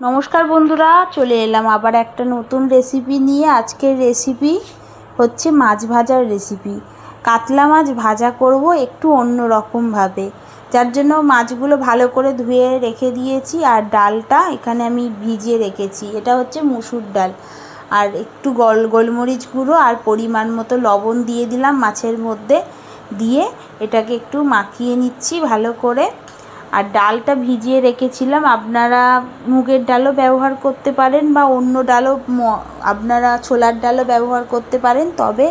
নমস্কার বন্ধুরা, চলে এলাম আবার একটা নতুন রেসিপি নিয়ে। আজকের রেসিপি হচ্ছে মাছ ভাজার রেসিপি কাতলা মাছ ভাজা করব একটু অন্য রকমভাবে যার জন্য মাছগুলো ভালো করে ধুয়ে রেখে দিয়েছি আর ডালটা এখানে আমি ভিজিয়ে রেখেছি। এটা হচ্ছে মুসুর ডাল। আর একটু গল গোলমরিচ গুঁড়ো আর পরিমাণ মতো লবণ দিয়ে দিলাম মাছের মধ্যে। দিয়ে এটাকে একটু মাখিয়ে নিচ্ছি ভালো করে। আর ডালটা ভিজিয়ে রেখেছিলাম। আপনারা মুগের ডালও ব্যবহার করতে পারেন বা অন্য ডালও আপনারা ছোলার ডালও ব্যবহার করতে পারেন, তবে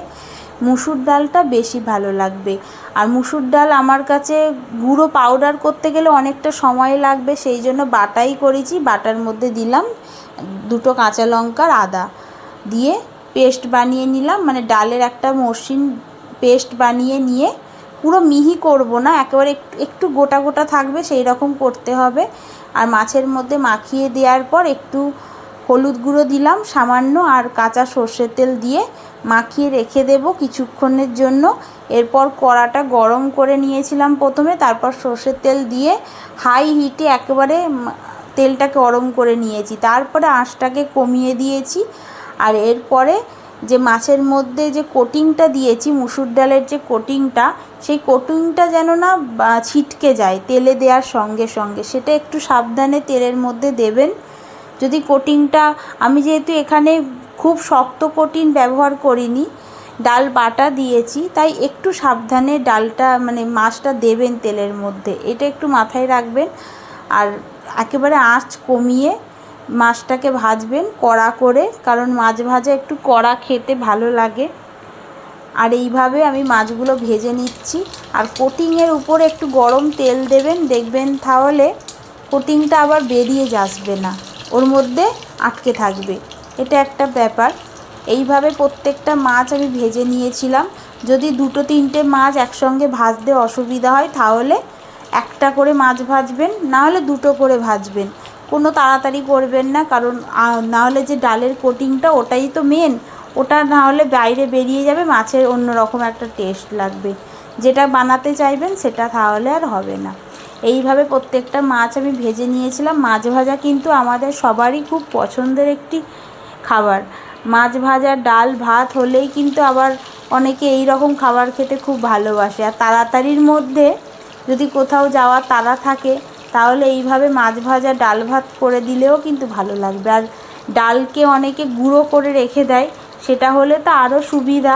মুসুর ডালটা বেশি ভালো লাগবে। আর মুসুর ডাল আমার কাছে গুঁড়ো পাউডার করতে গেলে অনেকটা সময় লাগবে, সেই জন্য বাটাই করেছি। বাটার মধ্যে দিলাম দুটো কাঁচা লঙ্কার আদা দিয়ে পেস্ট বানিয়ে নিলাম। মানে ডালের একটা মসৃণ পেস্ট বানিয়ে নিয়ে পুরো মিহি করব না, একেবারে একটু গোটা গোটা থাকবে সেই রকম করতে হবে। আর মাছের মধ্যে মাখিয়ে দেওয়ার পর একটু হলুদ গুঁড়ো দিলাম, সামান্য আর কাঁচা সর্ষের তেল দিয়ে মাখিয়ে রেখে দেব কিছুক্ষণের জন্য। এরপর কড়াটা গরম করে নিয়েছিলাম প্রথমে, তারপর সর্ষের তেল দিয়ে হাই হিটে একেবারে তেলটাকে গরম করে নিয়েছি। তারপরে আঁশটাকে কমিয়ে দিয়েছি। আর এরপরে যে মাছের মধ্যে যে কোটিংটা দিয়েছি, মুসুর ডালের যে কোটিংটা সেই কোটিংটা যেন না ছিটকে যায় তেলে দেওয়ার সঙ্গে সঙ্গে। সেটা একটু সাবধানে তেলের মধ্যে দেবেন। যদি কোটিংটা আমি যেহেতু এখানে খুব শক্ত কোটিং ব্যবহার করিনি, ডাল বাটা দিয়েছি, তাই একটু সাবধানে ডালটা মানে মাছটা দেবেন তেলের মধ্যে। এটা একটু মাথায় রাখবেন। আর একেবারে আঁচ কমিয়ে মাছটাকে ভাজবেন কড়া করে, কারণ মাছ ভাজা একটু কড়া খেতে ভালো লাগে। আর এইভাবে আমি মাছগুলো ভেজে নিচ্ছি। আর কোটিংয়ের উপরে একটু গরম তেল দেবেন, দেখবেন তাহলে কোটিংটা আবার বেরিয়ে যাসবে না। ওর মধ্যে আটকে থাকবে। এটা একটা ব্যাপার। এইভাবে প্রত্যেকটা মাছ আমি ভেজে নিয়েছিলাম। যদি দুটো তিনটে মাছ একসঙ্গে ভাজতে অসুবিধা হয়, তাহলে একটা করে মাছ ভাজবেন, নাহলে দুটো করে ভাজবেন। কোনো তাড়াতাড়ি করবেন না, কারণ নাহলে যে ডালের কোটিংটা ওটাই তো মেন ওটা না হলে বাইরে বেরিয়ে যাবে, মাছের অন্য রকম একটা টেস্ট লাগবে। যেটা বানাতে চাইবেন সেটা তাহলে আর হবে না। এইভাবে প্রত্যেকটা মাছ আমি ভেজে নিয়েছিলাম। মাছ ভাজা কিন্তু আমাদের সবারই খুব পছন্দের একটি খাবার। মাছ ভাজা, ডাল ভাত হলেই কিন্তু আবার অনেকে এই রকম খাবার খেতে খুব ভালোবাসে। আর তাড়াতাড়ির মধ্যে যদি কোথাও যাওয়ার তাড়া থাকে তাহলে এইভাবে মাছ ভাজা, ডাল ভাত করে দিলেও কিন্তু ভালো লাগবে। আর ডালকে অনেকে গুঁড়ো করে রেখে দেয়, সেটা হলে তো আরও সুবিধা।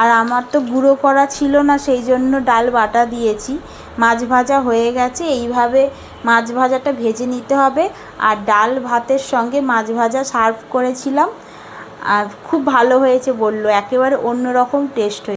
আর আমার তো গুঁড়ো করা ছিল না, সেই জন্য ডাল বাটা দিয়েছি। মাছ ভাজা হয়ে গেছে, এইভাবে মাছ ভাজাটা ভেজে নিতে হবে। আর ডাল ভাতের সঙ্গে মাছ ভাজা সার্ভ করেছিলাম। আর খুব ভালো হয়েছে বলল, একেবারে অন্য রকম টেস্ট হয়েছে।